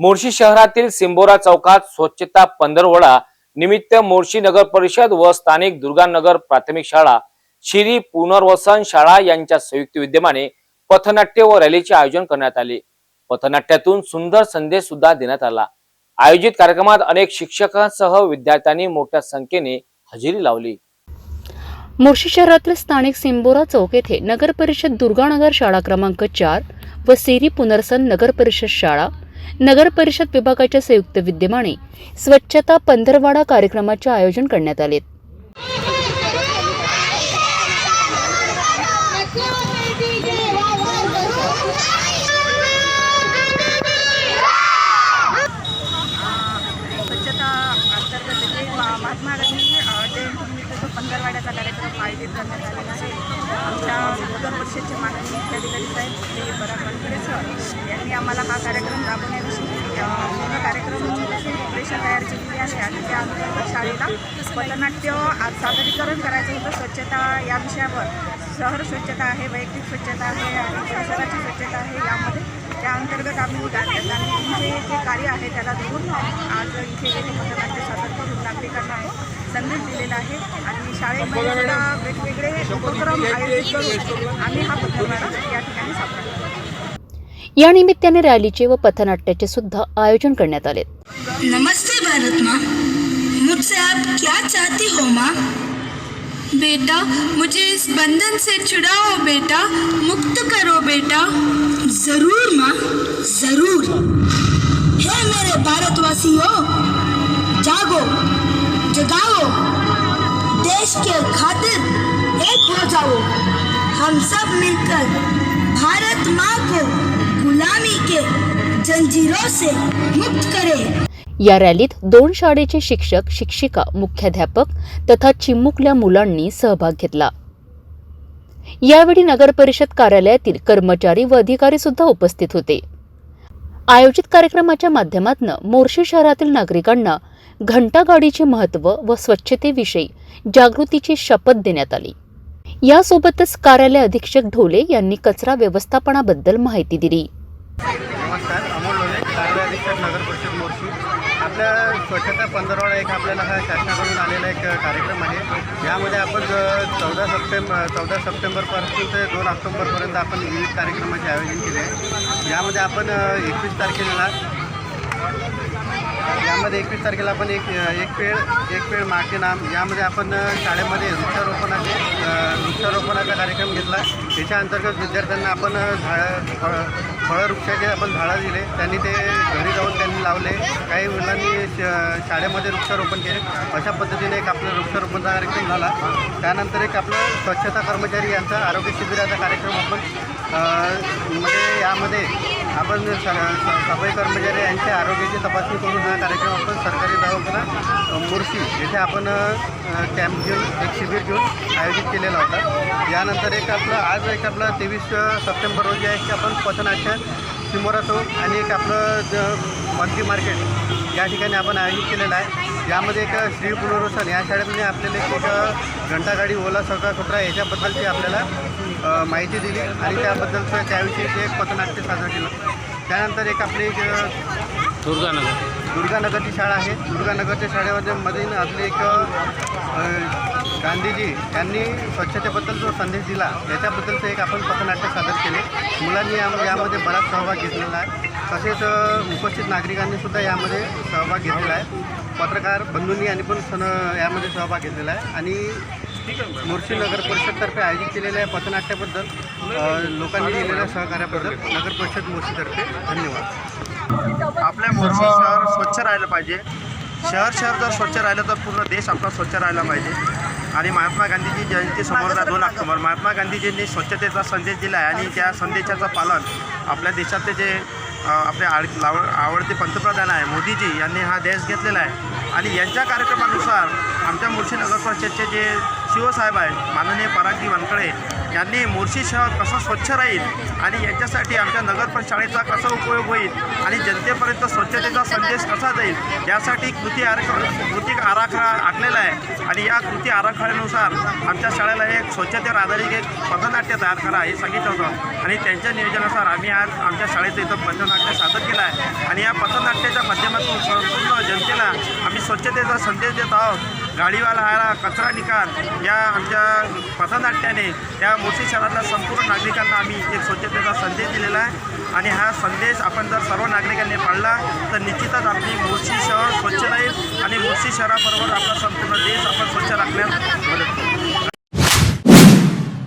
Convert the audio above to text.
मोर्शी शहरातील सिंबोरा चौकात स्वच्छता पंधरवडा निमित्त मोर्शी नगर परिषद व स्थानिक दुर्गानगर प्राथमिक शाळा श्री पुनर्वसन शाळा यांच्या संयुक्त विद्यमाने पथनाट्य व रॅलीचे आयोजन करण्यात आले. पथनाट्यातून सुंदर संदेश सुद्धा देण्यात आला. आयोजित कार्यक्रमात अनेक शिक्षकांसह विद्यार्थ्यांनी मोठ्या संख्येने हजेरी लावली. मोर्शी शहरातील स्थानिक सिंबोरा चौक येथे नगर परिषद दुर्गानगर शाळा क्रमांक चार व सिरी पुनर्सन नगर परिषद शाळा नगर परिषद विभागाच्या संयुक्त विद्यमाने स्वच्छता पंधरवाडा कार्यक्रमाचे आयोजन करण्यात आले. महात्मा गांधी जयंतीनिमित्त जो पंधरवाड्याचा कार्यक्रम आयोजित करण्यात आलेला आहे. आमच्या नगर परिषदचे माननीय मुख्याधिकारी साहेब श्री पराग सर यांनी आम्हाला हा कार्यक्रम राबवण्याविषयी अ, पूर्ण कार्यक्रमाची रूपरेषा तयार केलेली आहे आणि त्या अंतर्गत शाळेला पथनाट्य आज सादरीकरण करायचं होतं. स्वच्छता या विषयावर शहर स्वच्छता आहे वैयक्तिक स्वच्छता आहे आणि परिसराची स्वच्छता आहे यामध्ये. त्या अंतर्गत आम्ही गा- गांधीजींचे जे कार्य आहे त्याला धरून आज इथे पथनाट्य सादर करून नागरिकांना संदेश दिलेला आहे. आणि शाळेमध्ये सुद्धा वेगवेगळे उपक्रम आयोजित करून आम्ही हा पथनाट्य या ठिकाणी करतो या निमित्ताने रॅलीचे व पथनाट्याचे सुद्धा आयोजन करण्यात आले. नमस्ते भारत माँ. मुझसे आप क्या चाहती हो माँ? बेटा मुझे इस बंधन से छुड़ाओ बेटा मुक्त करो बेटा। जरूर माँ जरूर। हे मेरे भारतवासियों देश के खातिर एक हो जाओ। हम सब मिलकर भारत माँ को गुलामी के जंजीरों से मुक्त करें। या रॅलीत दोन शाळेचे शिक्षक शिक्षिका मुख्याध्यापक तथा चिमुकल्या मुलांनी सहभाग घेतला. यावेळी नगर परिषद कार्यालयातील कर्मचारी व अधिकारी सुद्धा उपस्थित होते. आयोजित कार्यक्रमाच्या माध्यमातून मोर्शी शहरातील नागरिकांना घंटागाडीचे महत्त्व व स्वच्छतेविषयी जागृतीची शपथ देण्यात आली. यासोबतच कार्यालय अधीक्षक ढोले यांनी कचरा व्यवस्थापनाबद्दल माहिती दिली. आपल्या स्वच्छता पंधरवडा एक आपल्याला हा शासनाकडून आलेला एक कार्यक्रम आहे. यामध्ये आपण चौदा सप्टेंबर चौदा सप्टेंबरपासून ते दोन ऑक्टोबरपर्यंत आपण विविध कार्यक्रमाचे आयोजन केले. आहे यामध्ये आपण एकवीस तारखेला यामध्ये एकवीस तारखेला आपण एक एक पेड एक पेड माके नाम. यामध्ये आपण शाळेमध्ये वृक्षारोपणाचे वृक्षारोपणाचा कार्यक्रम घेतला. त्याच्या अंतर्गत विद्यार्थ्यांना आपण झाडं फळ फळं वृक्षाचे आपण झाडं दिले. त्यांनी ते घरी जाऊन त्यांनी लावले. काही मुलांनी शाळेमध्ये वृक्षारोपण केले. अशा पद्धतीने एक आपलं वृक्षारोपणचा कार्यक्रम झाला. त्यानंतर एक आपलं स्वच्छता कर्मचारी यांचा आरोग्य शिबिराचा कार्यक्रम आपण म्हणजे यामध्ये आपण स- सफाई कर्मचारी यांच्या आरोग्याची तपासणी करून हा कार्यक्रम आपण सरकारी दवाखाना मुर्शी येथे आपण कॅम्प घेऊन एक शिबिर घेऊन आयोजित केलेला होता. यानंतर एक आपलं आज एक आपलं तेवीस सप्टेंबर रोजी आहे की आपण पथनाट्य सिमोरा चौक आणि एक आपलं ज- मंत्री मार्केट या ठिकाणी आपण आयोजित केलेलं आहे. यामध्ये एक श्री पुनर्वसन या शाळेमध्ये आपल्याला एक घंटा घंटागाडी ओला सका कपडा याच्याबद्दलची आपल्याला माहिती दिली आणि त्याबद्दलचं त्याविषयी एक पथनाट्य सादर केलं. त्यानंतर एक आपली एक अ, दुर्गानगरची शाळा आहे. दुर्गानगरच्या शाळेमध्ये मध्ये आपले एक गांधीजी यांनी स्वच्छतेबद्दल जो संदेश दिला याच्याबद्दलचं एक आपण पथनाट्य सादर केले. मुलांनी या यामध्ये बराच सहभाग घेतलेला आहे. तसेच उपस्थित नागरिकांनी सुद्धा यामध्ये सहभाग घेतलेला आहे. पत्रकार बंधूंनी यांनी पण सण यामध्ये सहभाग घेतलेला आहे. आणि मुर्शी नगर परिषदतर्फे आयोजित केलेल्या या पथनाट्याबद्दल लोकांनी दिलेल्या सहकार्याबद्दल नगर परिषद मुर्शीतर्फे धन्यवाद. आपल्या मुर्शी शहर स्वच्छ राहिलं पाहिजे. शहर शहर जर स्वच्छ राहिलं तर पूर्ण देश आपला स्वच्छ राहिला पाहिजे. आणि महात्मा गांधीजी जयंती समोरला दोन ऑक्टोबर महात्मा गांधीजींनी स्वच्छतेचा संदेश दिला आहे आणि त्या संदेशाचं पालन आपल्या देशातले जे आपले आड लाव आवडते पंतप्रधान आहे मोदीजी यांनी हा देश घेतलेला आहे. आणि यांच्या कार्यक्रमानुसार आमच्या मुर्शी नगर परिषदचे जे शिवसाहेब आहे माननीय पराजी वानकडे यांनी मोर्शी शहर कसं स्वच्छ राहील आणि याच्यासाठी आमच्या नगर शाळेचा कसा उपयोग होईल आणि जनतेपर्यंत स्वच्छतेचा संदेश कसा जाईल यासाठी कृती आराखडा कृती आराखडा आखलेला आहे. आणि या कृती आराखड्यानुसार आमच्या शाळेला एक स्वच्छतेवर आधारित एक पथनाट्य तयार करा हे सांगितलं होतं. आणि त्यांच्या नियोजनानुसार आम्ही आज आमच्या शाळेचं इथं पथनाट्य सादर केलं आहे. आणि या पथनाट्याच्या माध्यमातून संपूर्ण जनतेला आम्ही स्वच्छतेचा संदेश देत आहोत. गाडीवाला हायला कचरा निकाल या आमच्या पथनाट्याने या मोठी शहरातल्या संपूर्ण नागरिकांना आम्ही एक स्वच्छतेचा संदेश दिलेला आहे. आणि हा संदेश आपण जर सर्व नागरिकांनी पाळला तर निश्चितच आपली मोर्शी शहर स्वच्छ राहील आणि मोर्शी शहराबरोबर आपला संपूर्ण देश आपण स्वच्छ राखण्यात मदत करू